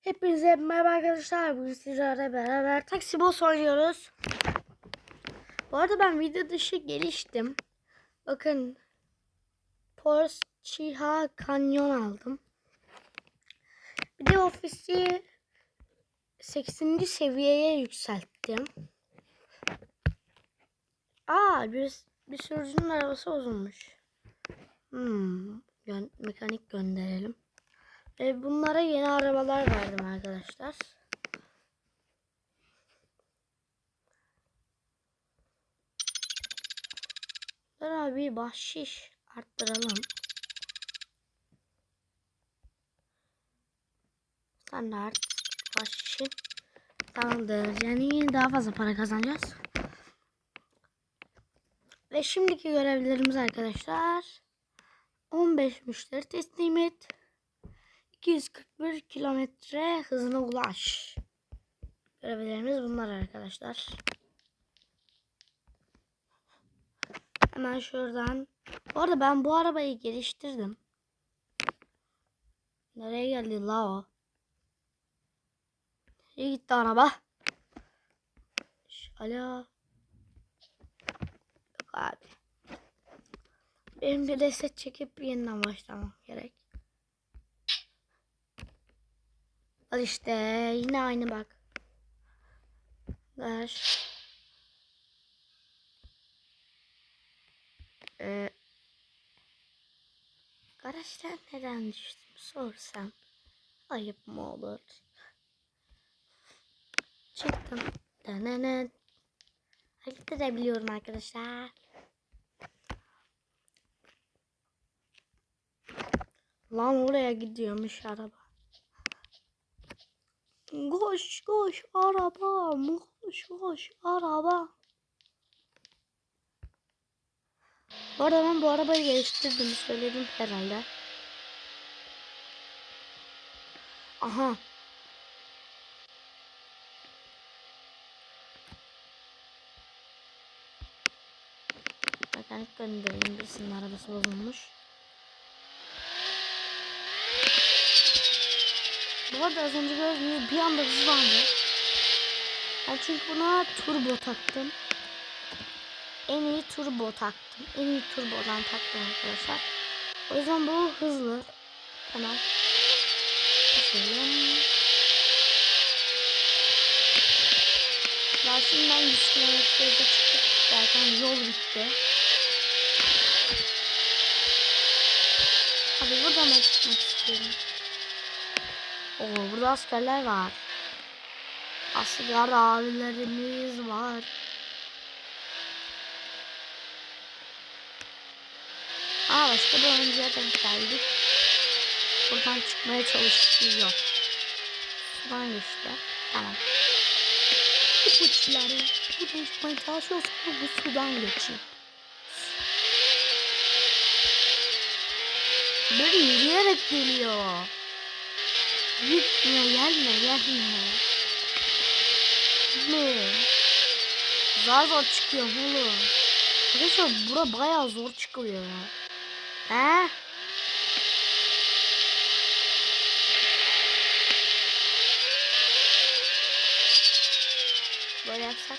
Hepinize merhaba arkadaşlar. Bugün sizlerle beraber taksi boss oynuyoruz. Bu arada ben video dışı geliştim. Bakın Porsche Chiha Canyon aldım. Bir de ofisi 80. seviyeye yükselttim. Aa bir, bir sürücünün arabası bozulmuş. Hmm, gö- mekanik gönderelim. E, bunlara yeni arabalar verdim arkadaşlar. Dur abi bahşiş arttıralım. Standart bahşişi. Tamamdır. Yani daha fazla para kazanacağız. Ve şimdiki görevlerimiz arkadaşlar. 15 müşteri teslim et. 241 kilometre hızına ulaş. Görevlerimiz bunlar arkadaşlar. Hemen şuradan. Bu arada ben bu arabayı geliştirdim. Nereye geldi la o? Nereye gitti araba? Alo. Yok abi. Benim bir reset çekip yeniden başlamam gerek. Al işte yine aynı bak. Ver. Ee, garajdan neden düştüm sorsam ayıp mı olur? Çıktım. Denenen. Hareket edebiliyorum arkadaşlar. Lan oraya gidiyormuş araba. Koş koş arabam. Koş koş araba. Bu arada ben bu arabayı geliştirdim söyledim herhalde. Aha. Mekanik göndereyim birisinin arabası bozulmuş. Bu arada az önce gibi bir anda hızlandı. Ben çünkü buna turbo taktım. En iyi turbo taktım. En iyi turbodan taktım arkadaşlar. O yüzden bu hızlı. Hemen. Bakalım. Daha şimdi ben 100 kilometrede çıktık derken yol bitti. Abi buradan ben çıkmak istiyorum. Oo burada askerler var. Asker abilerimiz var. Aa başka bir oyuncuya denk geldik. Buradan çıkmaya çalışıyor. Sudan geçti. Tamam. İpuçları. Buradan çıkmaya çalışıyorsa bu sudan geçeyim. Böyle yürüyerek geliyor. Gitme gelme gelme. Gitme. Zar zor çıkıyor oğlum. Arkadaşlar bura bayağı zor çıkılıyor ya. He? Böyle yapsak.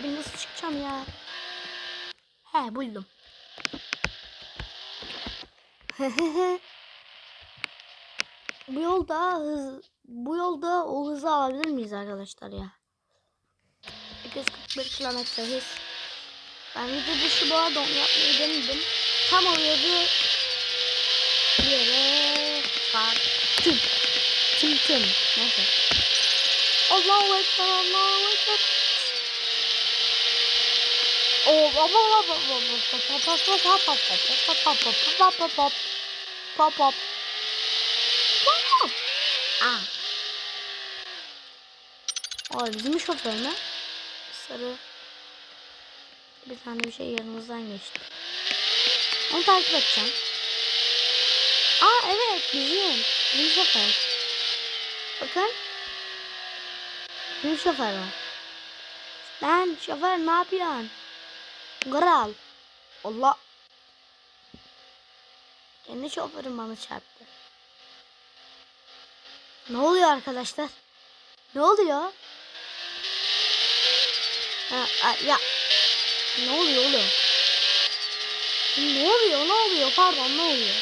Abi nasıl çıkacağım ya? He bu yolda hız bu yolda o hızı alabilir miyiz arkadaşlar ya? 241 kilometre hız. Ben video dışı bu arada onu yapmayı denedim. Tam oluyordu. Bir yere çarptım. Tüm tüm. Neyse. Allahu Ekber, Allahu Ekber. Aa. Bizim şoför mü? Sarı. Bir tane bir şey yanımızdan geçti. Onu takip edeceğim. Aa evet bizim. Bizim şoför. Bakın. Kim şoför o? Lan şoför ne yapıyorsun? Kral. Allah. Kendi şoförüm bana çarptı. Ne oluyor arkadaşlar? Ne oluyor? Ha, a- ya. Ne oluyor oğlum? Ne oluyor? Ne oluyor? Pardon ne oluyor?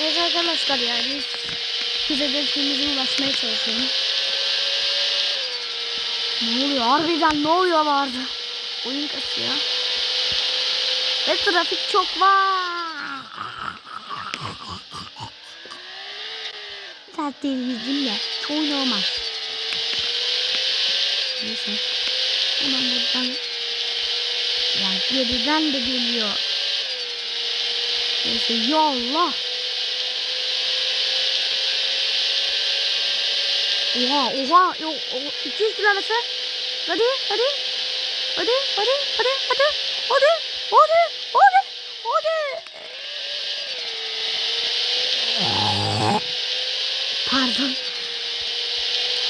Evet arkadaşlar ya biz biz hedefimize ulaşmaya çalışıyoruz. Ne oluyor? Harbiden ne oluyor vardı? Oyun kasıyor. Ve trafik çok var. Zaten yüzümle çoğu normal. Neyse. Hemen buradan ya geriden de geliyor. Neyse yolla. Oha oha yok 200 kilometre. Hadi hadi. Hadi hadi hadi hadi. Hadi hadi hadi hadi. Pardon.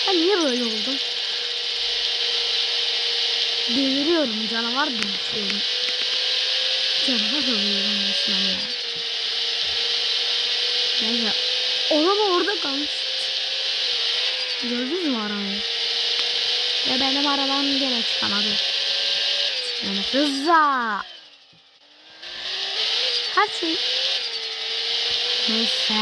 Ben niye böyle oldum? Deviriyorum canavar dönüşüyorum. Canavar oluyorum resmen ya. Neyse. Araba orada kalmış. Gördünüz mü arabayı? Ve benim arabam gene çıkamadı. Hızla. Her şey. Neyse.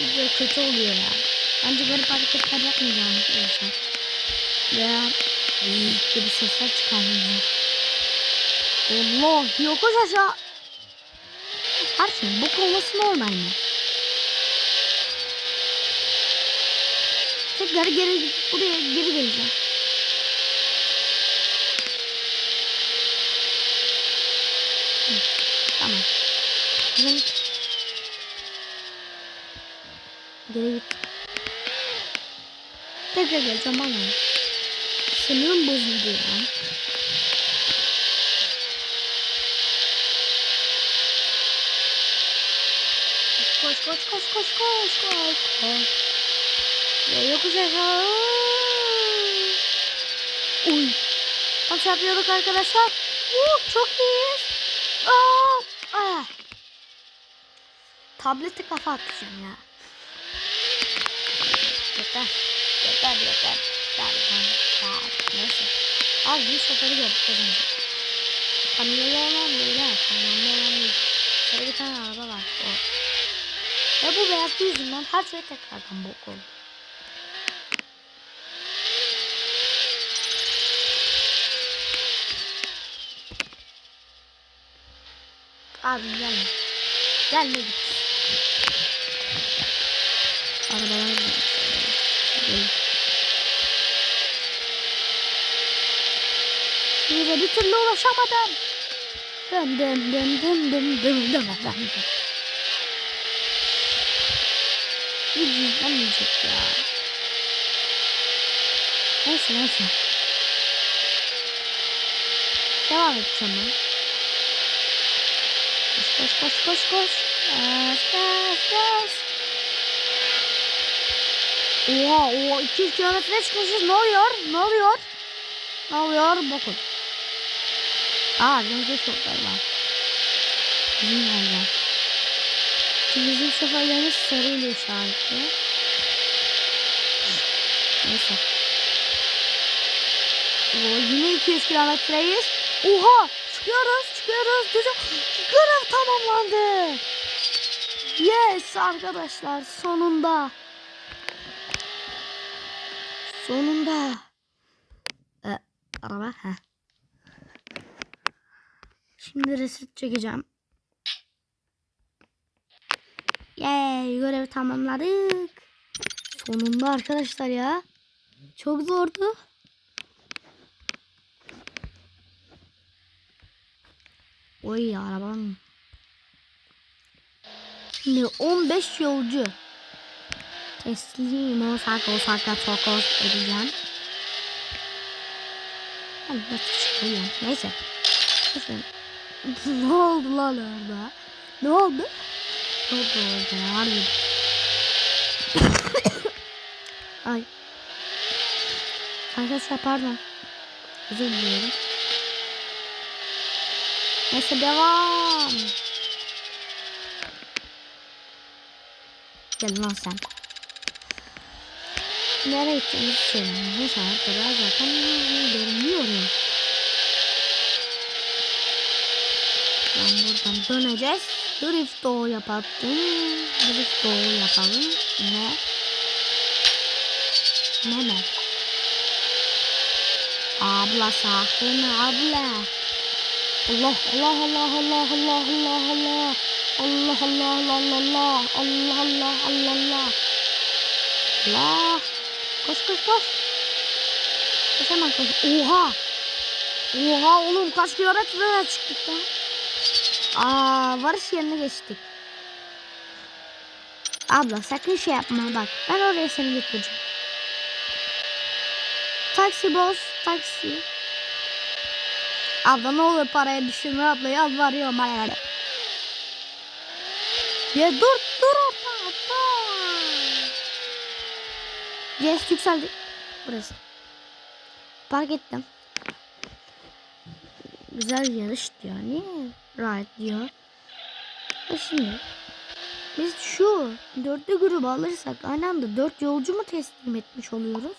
Video kötü oluyor ya. Bence garip hareketler yapmayacağım. Neyse. Veya büyük bir sesler çıkarmayacağım. Allah yokuş aşağı. Her şeyin bok olması normal mi? Tekrar geri buraya geri geleceğim. Tamam. Zınk. Geri git. Tekrar geleceğim bana. Sinirim bozuldu ya. Koş koş koş koş koş koş koş. Ve yokuş aşağı. Uy. Tam çarpıyorduk arkadaşlar. Uh, çok iyiyiz. Aa, ah. Tablete kafa atacağım ya. Yeter. Yeter yeter. Yeter. yeter. Neyse. Abi bir seferi gördük az önce. Kamyonlu olan değil ha. Kamyonlu olan değil. Şöyle bir tane araba var. O. Ve bu beyaz yüzünden her şey tekrardan bok oldu. Abi gelme. Gelme git. Arabalar da Bize bir türlü ulaşamadım. Dön dön dön dön dön dön dön dön. Bir cüzdanmayacak ya. Neyse neyse. Devam edeceğim ben. Koş koş koş koş. Koş koş koş. Oha oha 200 kilometre çıkmışız. Ne oluyor? Ne oluyor? Ne oluyor? Bakın. Aa gözde şoför var. Bizim nerede? Çünkü bizim şoförlerimiz sarıyla işaretli. Neyse. Oo, yine 200 kilometreyiz. Oha! Çıkıyoruz, çıkıyoruz. Güzel. Görev tamamlandı. Yes arkadaşlar sonunda. Sonunda. Ee, araba. Heh. Şimdi reset çekeceğim. Yay görevi tamamladık. Sonunda arkadaşlar ya. Çok zordu. Oy arabam. Şimdi 15 yolcu. Teslim o Osaka Osaka Tokos edeceğim. Ben de çıkıyorum. Neyse. Neyse. ne oldu lan orada? Ne oldu? Ne oldu orada? Harbi. Ay. Arkadaşlar pardon. Özür diliyorum. Neyse devam. Gel lan sen. Nereye gideceğimizi söylemiyor. Neyse arkadaşlar zaten görünüyor ya. Ben buradan döneceğiz. Drift o yapalım. Drift o yapalım. Ne? Ne ne? Abla sakın abla. Allah Allah Allah Allah Allah Allah Allah. Allah Allah Allah Allah Allah Allah Allah Allah Allah. Allah. Koş koş koş. Koş hemen koş. Oha. Oha oğlum kaç kilometreye çıktık lan. Aa varış yerine geçtik. Abla sakın şey yapma bak. Ben oraya seni götüreceğim. Taksi boz. Taksi. Abla ne olur paraya düşürme abla yalvarıyorum ayarı. Ya dur dur orada orada. Yes yükseldi. Burası. Park ettim. Güzel yarış diyor. Niye? Right diyor. E şimdi biz şu dörtlü grubu alırsak aynı anda dört yolcu mu teslim etmiş oluyoruz?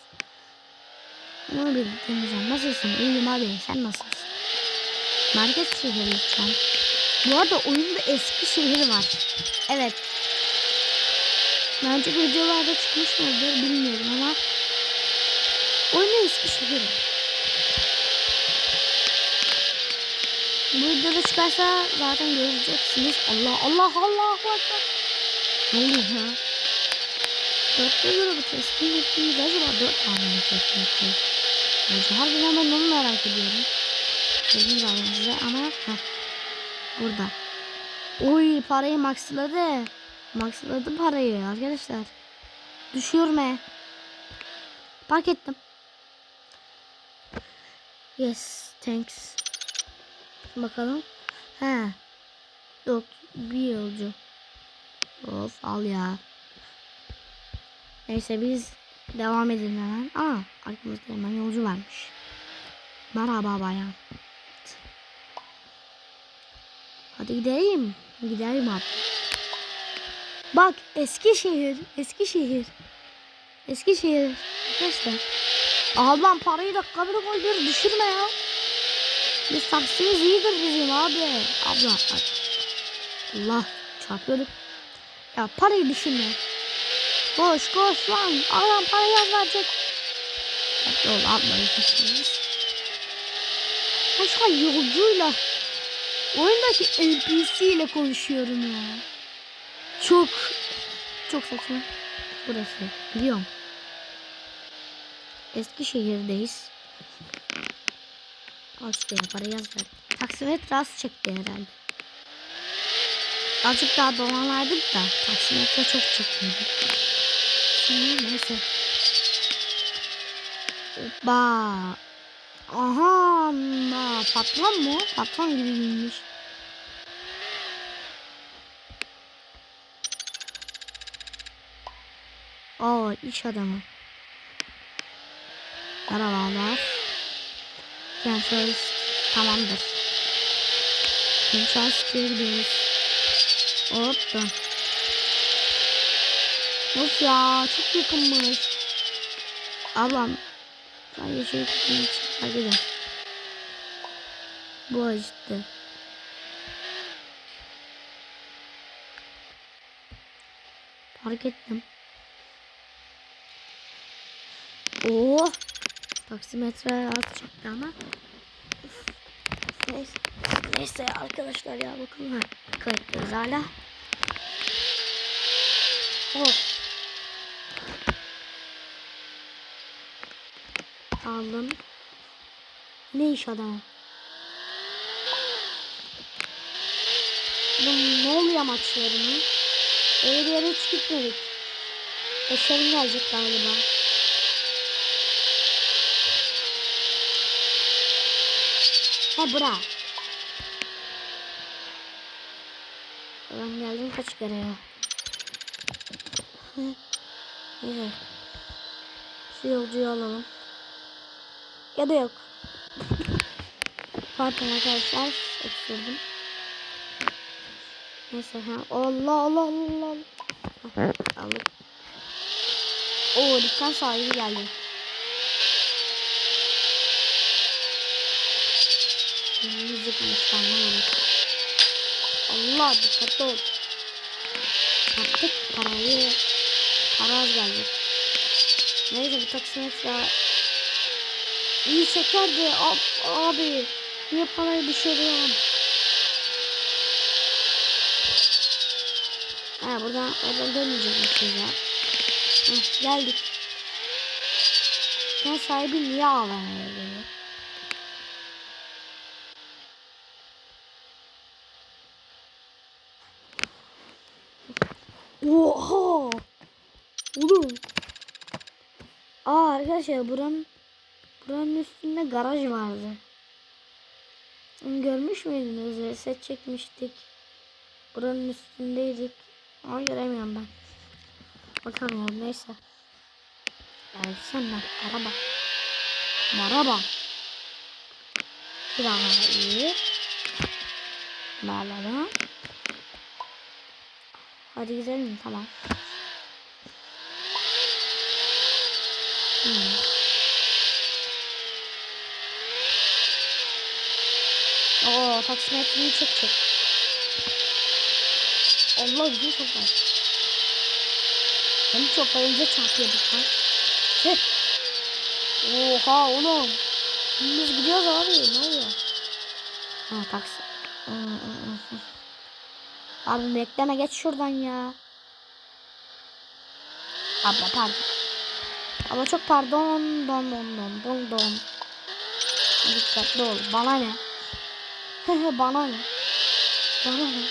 Bunu bir deneyeceğim. Nasılsın? İyiyim abi. Sen nasılsın? Merkez şehir lütfen. Bu arada oyunda eski şehir var. Evet. Daha önceki videolarda çıkmış mıdır bilmiyorum ama oyunda eski şehir. Bu videoda çıkarsa zaten göreceksiniz. Allah Allah Allah Allah. Ne oluyor ya? Dörtte grubu teslim ettiğimiz acaba dört tane mi teslim edeceğiz? Bence harbiden ben onu merak ediyorum. Söyleyeyim zaten size ama heh, burada. Oy parayı maxladı. Maxladı parayı arkadaşlar. Düşürme. Park ettim. Yes, thanks. Bakalım. He. Yok, bir yolcu. Of al ya. Neyse biz devam edelim hemen. Aa arkamızda hemen yolcu varmış. Merhaba bayan. Hadi gidelim. Gidelim abi. Bak Eskişehir. Eskişehir. Eskişehir. Arkadaşlar. Ablam parayı dakika bir koy bir düşürme ya. Biz taksimiz iyidir bizim abi. Abla. Allah çarpıyorduk. Ya parayı düşürme. Koş koş lan. Adam parayı az verecek. Ben şu an yolcuyla oyundaki NPC ile konuşuyorum ya. Çok çok saçma. Burası biliyorum. Eskişehir'deyiz. Kaç lira para yaz ver. Taksimetre az çekti herhalde. Azıcık daha dolanlardık da taksimetre çok çekiyordu. Şimdi neyse. Hoppa. Aha, na, patron mu? Patron gibi giyinmiş. Aa, iş adamı. Merhabalar. Gençler tamamdır. Gençler gidiyoruz. Hoppa. Of ya çok yakınmış. Ablam. Ben yeşil için hadi de. Bu acıttı. Fark ettim. Oo. Taksimetre az çıktı ama. Üf. Neyse. Neyse arkadaşlar ya bakın ha. Kayıtlıyız hala. Oh. Aldım. Ne iş adamı? Bu ne oluyor maçlarını? Öyle bir yere hiç gitmedik. Eşerim gelecek galiba. He bura. Ben geldim kaç kere ya. Neyse. Şu yolcuyu alalım. Ya da yok. Pardon arkadaşlar. Öksürdüm. Neyse ha. Allah Allah Allah Allah. Aldık. Oo dükkan sahibi geldi. Müzik anlamadım. Allah dikkatli ol. Attık parayı. Para az geldi. Neyse bu taksimetre iyi çekerdi. Ab, abi niye parayı düşürüyorsun? Ha buradan oradan dönmeyecekmişiz ya. Heh, geldik. Ben sahibi niye ağlamaya geliyor? Oha! Oğlum. Aa arkadaşlar buranın buranın üstünde garaj vardı. Onu görmüş müydünüz? Reset çekmiştik. Buranın üstündeydik. Ama göremiyorum ben. Bakamıyorum neyse. Yani senden araba. Araba. Bir daha iyi. Bağladım. Hadi gidelim tamam. Hmm. Oo taksimetreyi çek çek. Allah bizim çok var. Hem çok önce çarpıyorduk lan. Tüh. Oha oğlum. Biz gidiyoruz abi ne oluyor? Ha taksi. Abi bekleme geç şuradan ya. Abla pardon. Abla çok pardon. Don don don don don. Dikkatli ol. Bana ne? Bana ne? Bana ne?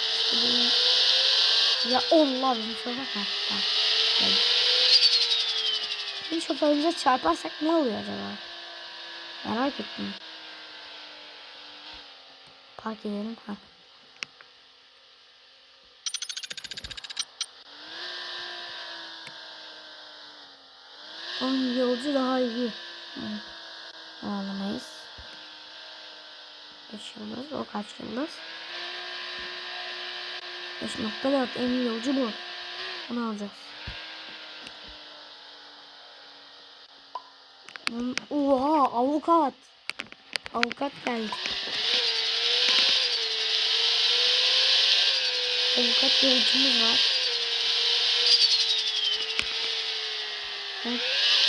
Ya Allah bizim şoför. Ha, tamam. Geldi. Bizim şoförümüze çarparsak ne oluyor acaba? Merak ettim. Park edelim. Ha. Onun yolcu daha iyi. Hı. Ağlamayız. 5 yıldız. O kaç yıldız? 5.4 en iyi yolcu bu. Bunu alacağız. Oha avukat. Avukat geldi. Avukat yolcumuz var. Evet.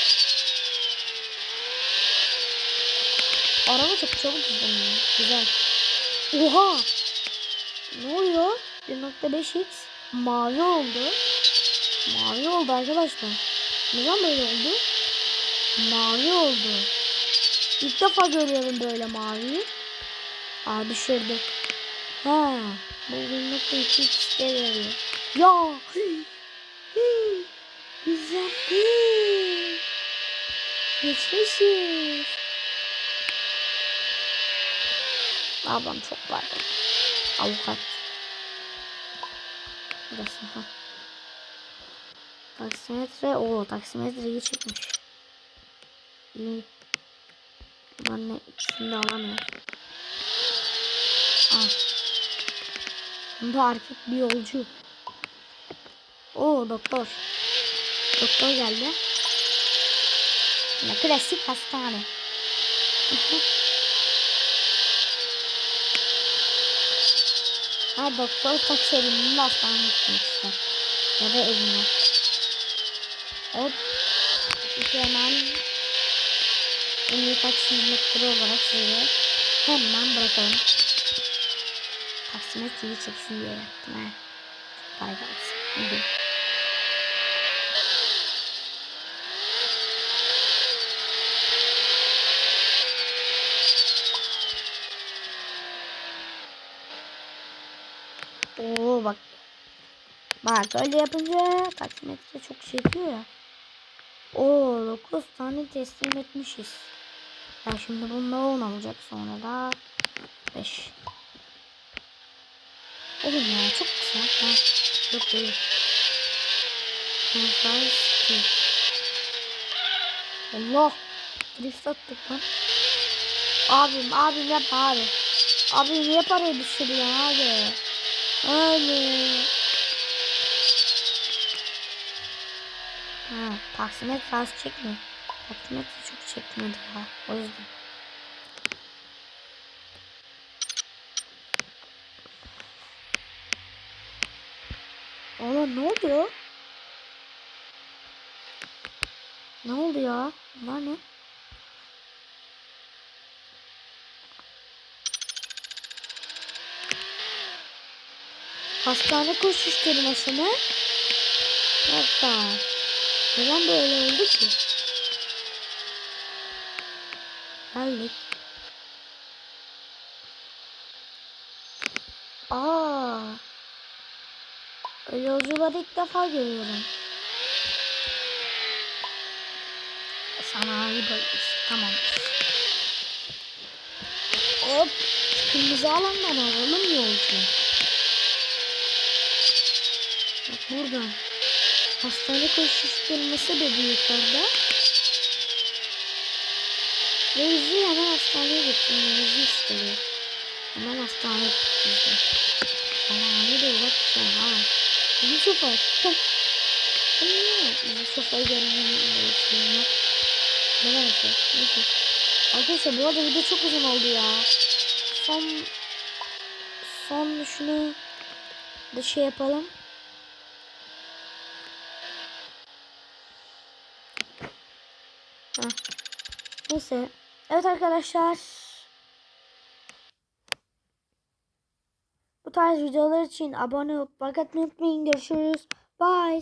Araba çok çabuk hızlanıyor. Güzel. Oha! Ne oluyor? 1.5x mavi oldu. Mavi oldu arkadaşlar. Neden böyle oldu? Mavi oldu. İlk defa görüyorum böyle maviyi. Aa düşürdü. Ha, bu 1.2x de veriyor. Ya! Güzel. Hıy! Geçmişiz. Ablam çok pardon. Avukat. Burası ha. Taksimetre. o taksimetre çıkmış. İyi. Bunlar ne ikisini de alamıyor. Al. Bunda erkek bir yolcu. O doktor. Doktor geldi. Yine klasik hastane. ha doktor taksi eliminde hastaneye gitmek ister. Ya da evine. O hemen en iyi taksi hizmetleri olarak size hemen bırakalım. Taksimetreyi çeksin diye yaptım ha. Para gelsin. Hadi. Oo bak. Bak öyle yapınca taksimetre çok çekiyor ya. Oo 9 tane teslim etmişiz. Ya şimdi bunda 10 olacak sonra da 5. Oğlum ya çok kısa. Ha, yok değil. Allah. Drift attık lan. Abim abim yapma abi. Abi niye parayı düşürüyorsun abi? Abi. Ha, taksimet fazla çekmiyor. Taksimet de çok çekmedi ya. O yüzden. Oğlum ne oluyor? Ne oldu ya? Bunlar ne? Hastane koşuşturması mı? Hatta. Neden böyle oldu ki? Geldik. Aa. Yolcuları ilk defa görüyorum. Sanayi bölgesi. Tamam. Hop. Kırmızı alandan alalım yolcu. Bak buradan. Hastane koşuşturması dedi yukarıda. Ve bizi hemen hastaneye götürmemizi istedi. Hemen hastaneye götürdü. Sanayi de uzak bir şey ha. Bizi şoför. Bu ne? Bizi şoför bekliyorum. Ne neyse. Neyse. Arkadaşlar bu arada video çok uzun oldu ya. Son son şunu da şey yapalım. Heh. Neyse. Evet arkadaşlar. Bu tarz videolar için abone olup like atmayı unutmayın. Görüşürüz. Bye.